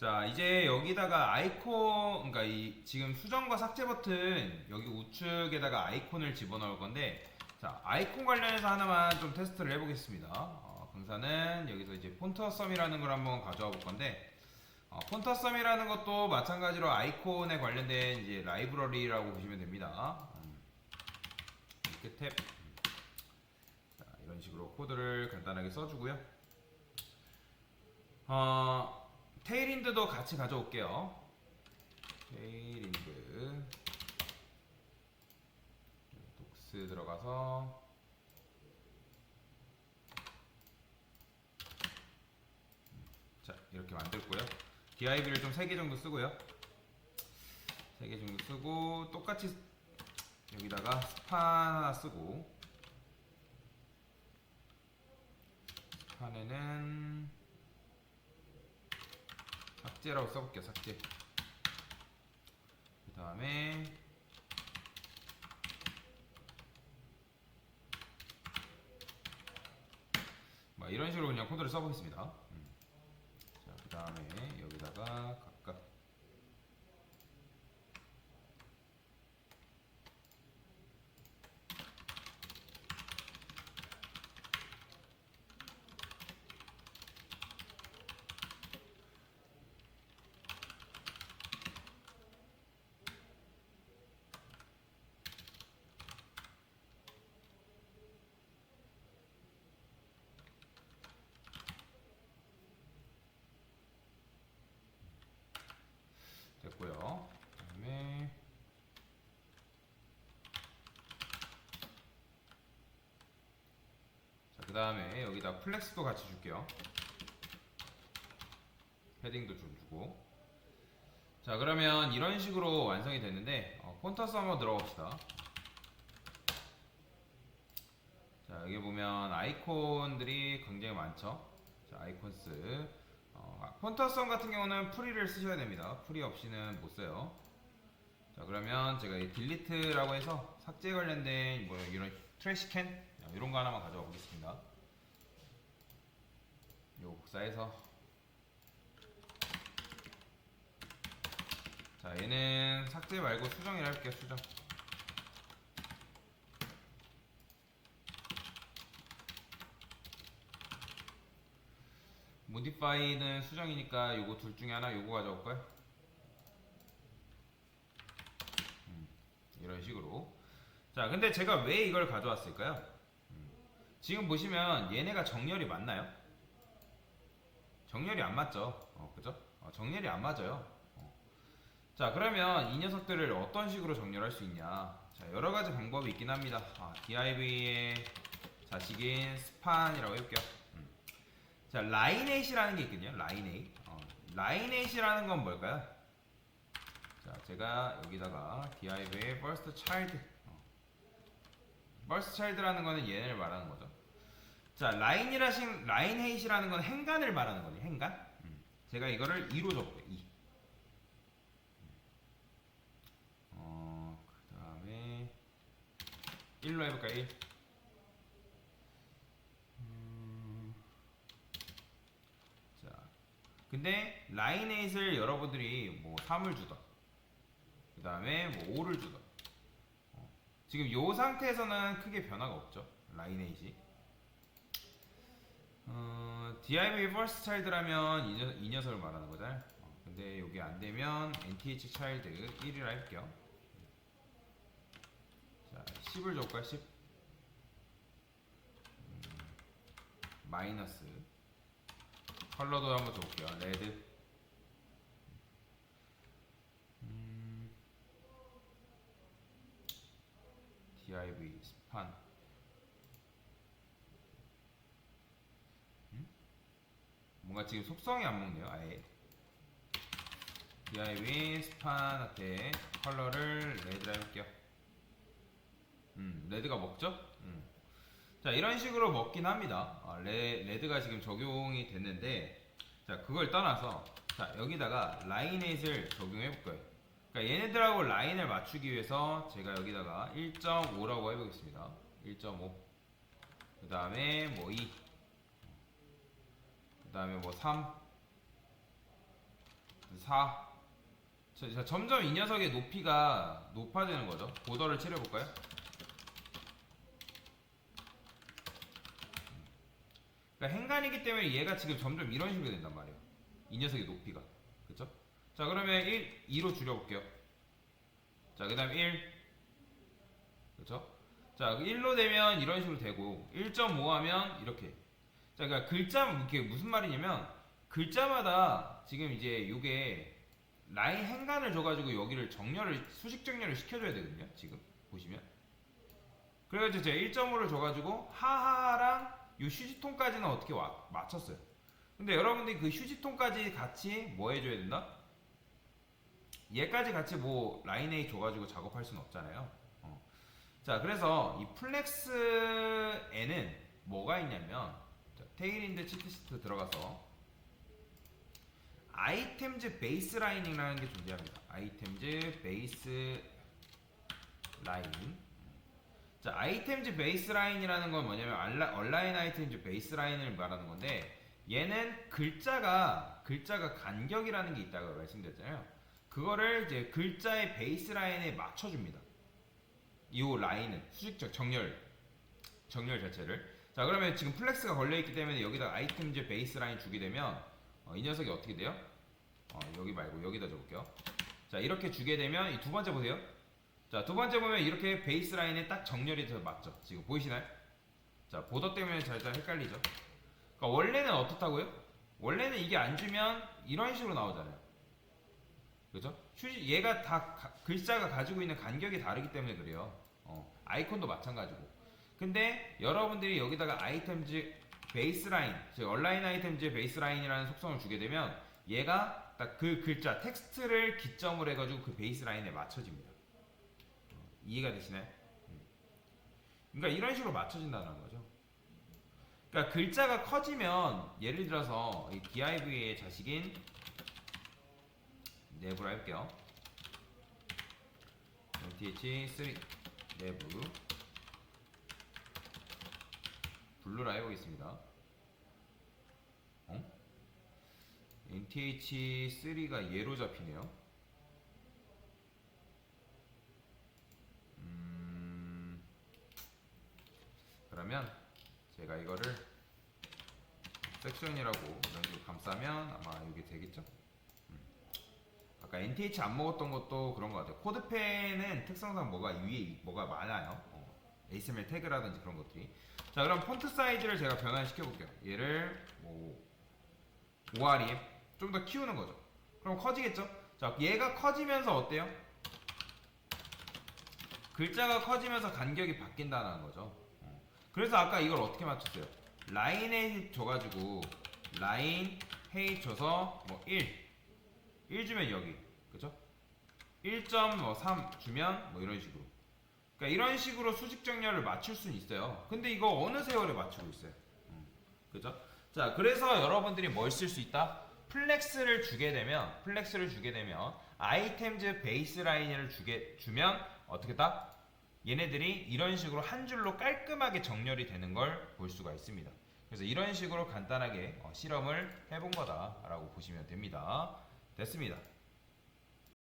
자 이제 여기다가 아이콘 그러니까 이 지금 수정과 삭제 버튼 여기 우측에다가 아이콘을 집어넣을 건데 자 아이콘 관련해서 하나만 좀 테스트를 해보겠습니다. 어, 강사는 여기서 이제 폰터썸이라는 걸 한번 가져와 볼 건데 어, 폰터썸이라는 것도 마찬가지로 아이콘에 관련된 이제 라이브러리라고 보시면 됩니다. 음, 이렇게 탭. 음. 자, 이런 식으로 코드를 간단하게 써주고요. 어, 테일인드도 같이 가져올게요. 테일인드. 독스 들어가서 자 이렇게 만들고요. DIV를 좀 3개 정도 쓰고요. 3개 정도 쓰고 똑같이 여기다가 스판 하나 쓰고 스판에는 삭제라고 써볼게요 삭제 그 다음에 뭐 이런 식으로 그냥 코드를 써보겠습니다 음. 자 그 다음에 여기다가 각각 됐고요 그 다음에 자 그 다음에 여기다 플렉스도 같이 줄게요. 패딩도 좀 주고. 자 그러면 이런 식으로 완성이 됐는데 어, 폰터스 한번 들어갑시다. 자 여기 보면 아이콘들이 굉장히 많죠? 자 아이콘스. 어, 폰터썸 같은 경우는 프리를 쓰셔야 됩니다. 프리 없이는 못 써요. 자 그러면 제가 이 딜리트라고 해서 삭제 관련된 뭐 이런 트래시캔 이런 거 하나만 가져와 보겠습니다 요 복사해서 자 얘는 삭제 말고 수정이라 할게요 수정 모디파이는 수정이니까 요거 둘 중에 하나 요거 가져올까요? 음, 이런 식으로 자 근데 제가 왜 이걸 가져왔을까요? 음, 지금 보시면 얘네가 정렬이 맞나요? 정렬이 안 맞죠 어, 그죠? 어, 정렬이 안 맞아요 어. 자 그러면 이 녀석들을 어떤 식으로 정렬할 수 있냐 자 여러 가지 방법이 있긴 합니다 아, DIV의 자식인 스판이라고 해볼게요 음. 자, 라인에이시라는 게 있거든요. 라인에이. 어, 라인에이시라는 건 뭘까요? 자, 제가 여기다가 div의 first child. 어, first child라는 거는 얘를 말하는 거죠. 자, 라인이라신 라인 헤이시라는 건 행간을 말하는 거죠. 행간. 음, 제가 이거를 2로 적을게요. 2. 어, 그다음에 1로 해 볼까요? 1. 자, 근데 라인에잇을 여러분들이 뭐 3을 주던, 그 다음에 뭐 5를 주던. 어, 지금 요 상태에서는 크게 변화가 없죠. 라인에잇이. 어, div first child라면 이, 녀, 이 녀석을 말하는 거죠. 어, 근데 이게 안 되면 nth child 1이라 할게요. 자, 10을 줘볼까요? 10. 음, 마이너스. 컬러도 한번 줘볼게요. 레드. 음, div 스판. 음? 뭔가 지금 속성이 안 먹네요. 아예. div 스판한테 컬러를 레드로 해볼게요. 음, 레드가 먹죠? 음. 자 이런 식으로 먹긴 합니다 아, 레, 레드가 지금 적용이 됐는데 자 그걸 떠나서 자 여기다가 라인에잇을 적용해 볼 거예요 그러니까 얘네들하고 라인을 맞추기 위해서 제가 여기다가 1.5라고 해보겠습니다 1.5 그 다음에 뭐 2 그 다음에 뭐 3 4. 자, 자, 점점 이 녀석의 높이가 높아지는 거죠. 보더를 칠해볼까요? 그러니까 행간이기 때문에 얘가 지금 점점 이런 식으로 된단 말이에요. 이 녀석의 높이가. 그쵸? 자, 그러면 1, 2로 줄여볼게요. 자, 그 다음 1. 그쵸? 자, 1로 되면 이런 식으로 되고, 1.5 하면 이렇게. 자, 그러니까 글자, 이게 무슨 말이냐면, 글자마다 지금 이제 요게 라인 행간을 줘가지고 여기를 정렬을, 수직 정렬을 시켜줘야 되거든요. 지금. 보시면. 그래가지고 제가 1.5를 줘가지고, 하하랑 요 휴지통까지는 어떻게 와- 맞췄어요. 근데 여러분들이 그 휴지통까지 같이 뭐 해줘야 된다? 얘까지 같이 뭐 라인 A 줘가지고 작업할 수는 없잖아요. 어. 자, 그래서 이 플렉스에는 뭐가 있냐면 자, 테일인드 치트시트 들어가서 아이템즈 베이스 라인이라는 게 존재합니다. 아이템즈 베이스 라인. 자, 아이템즈 베이스 라인이라는 건 뭐냐면 알라, 온라인 아이템즈 베이스 라인을 말하는 건데 얘는 글자가 글자가 간격이라는 게 있다고 말씀드렸잖아요. 그거를 이제 글자의 베이스 라인에 맞춰 줍니다. 이 라인은 수직적 정렬 정렬 자체를 자 그러면 지금 플렉스가 걸려 있기 때문에 여기다 아이템즈 베이스 라인 주게 되면 어, 이 녀석이 어떻게 돼요? 어, 여기 말고 여기다 줘볼게요. 자 이렇게 주게 되면 이 두 번째 보세요. 자, 두 번째 보면 이렇게 베이스 라인에 딱 정렬이 돼서 맞죠? 지금 보이시나요? 자, 보더 때문에 살짝 헷갈리죠? 그러니까 원래는 어떻다고요? 원래는 이게 안 주면 이런 식으로 나오잖아요. 그죠? 휴지, 얘가 다 가- 글자가 가지고 있는 간격이 다르기 때문에 그래요. 어, 아이콘도 마찬가지고. 근데 여러분들이 여기다가 아이템즈 베이스 라인, 즉 온라인 아이템즈 베이스 라인이라는 속성을 주게 되면 얘가 딱 그 글자 텍스트를 기점으로 해가지고 그 베이스 라인에 맞춰집니다. 이해가 되시나요? 음. 그러니까 이런 식으로 맞춰진다는 거죠. 그러니까 글자가 커지면 예를 들어서 이 DIV의 자식인 내부로 할게요. MTH3 내부 블루라 해보겠습니다. 어? MTH3가 얘로 잡히네요. 음, 그러면 제가 이거를 섹션이라고 감싸면 아마 이게 되겠죠? 음. 아까 NTH 안 먹었던 것도 그런 것 같아요. 코드펜은 특성상 뭐가 위에 뭐가 많아요. 어, HTML 태그라든지 그런 것들이. 자, 그럼 폰트 사이즈를 제가 변환시켜 볼게요. 얘를 뭐 5RE 좀더 키우는 거죠. 그럼 커지겠죠? 자, 얘가 커지면서 어때요? 글자가 커지면서 간격이 바뀐다는 거죠. 어. 그래서 아까 이걸 어떻게 맞췄어요? 라인에 줘가지고 라인 헤이 줘서 뭐 1, 1 주면 여기, 그죠? 1.3 주면 뭐 이런 식으로. 그러니까 이런 식으로 수직 정렬을 맞출 수는 있어요. 근데 이거 어느 세월에 맞추고 있어요? 음, 그죠? 자, 그래서 여러분들이 뭘 쓸 수 있다? 플렉스를 주게 되면 플렉스를 주게 되면 아이템즈 베이스 라인을 주게 주면 어떻게 다 얘네들이 이런 식으로 한 줄로 깔끔하게 정렬이 되는 걸 볼 수가 있습니다. 그래서 이런 식으로 간단하게 어, 실험을 해본 거다라고 보시면 됩니다. 됐습니다.